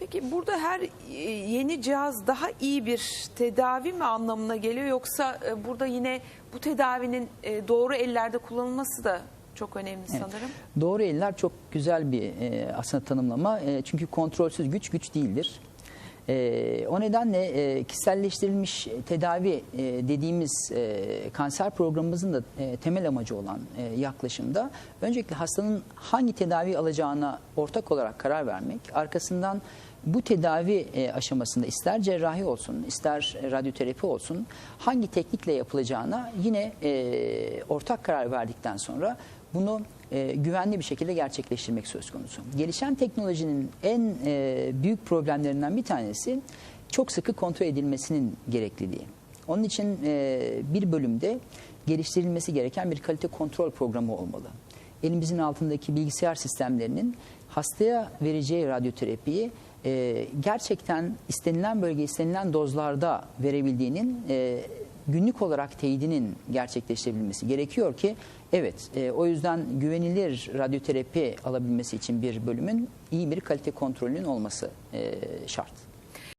Peki burada her e, yeni cihaz daha iyi bir tedavi mi anlamına geliyor yoksa e, burada yine bu tedavinin e, doğru ellerde kullanılması da çok önemli sanırım. Doğru eller çok güzel bir e, aslında tanımlama. E, çünkü kontrolsüz güç güç değildir. E, o nedenle e, kişiselleştirilmiş tedavi e, dediğimiz e, kanser programımızın da e, temel amacı olan e, yaklaşımda öncelikle hastanın hangi tedavi alacağına ortak olarak karar vermek, arkasından bu tedavi e, aşamasında ister cerrahi olsun, ister radyoterapi olsun hangi teknikle yapılacağına yine e, ortak karar verdikten sonra bunu e, güvenli bir şekilde gerçekleştirmek söz konusu. Gelişen teknolojinin en e, büyük problemlerinden bir tanesi çok sıkı kontrol edilmesinin gerekliliği. Onun için e, bir bölümde geliştirilmesi gereken bir kalite kontrol programı olmalı. Elimizin altındaki bilgisayar sistemlerinin hastaya vereceği radyoterapiyi e, gerçekten istenilen bölge, istenilen dozlarda verebildiğinin e, günlük olarak teyidinin gerçekleştirebilmesi gerekiyor ki evet e, o yüzden güvenilir radyoterapi alabilmesi için bir bölümün iyi bir kalite kontrolünün olması e, şart.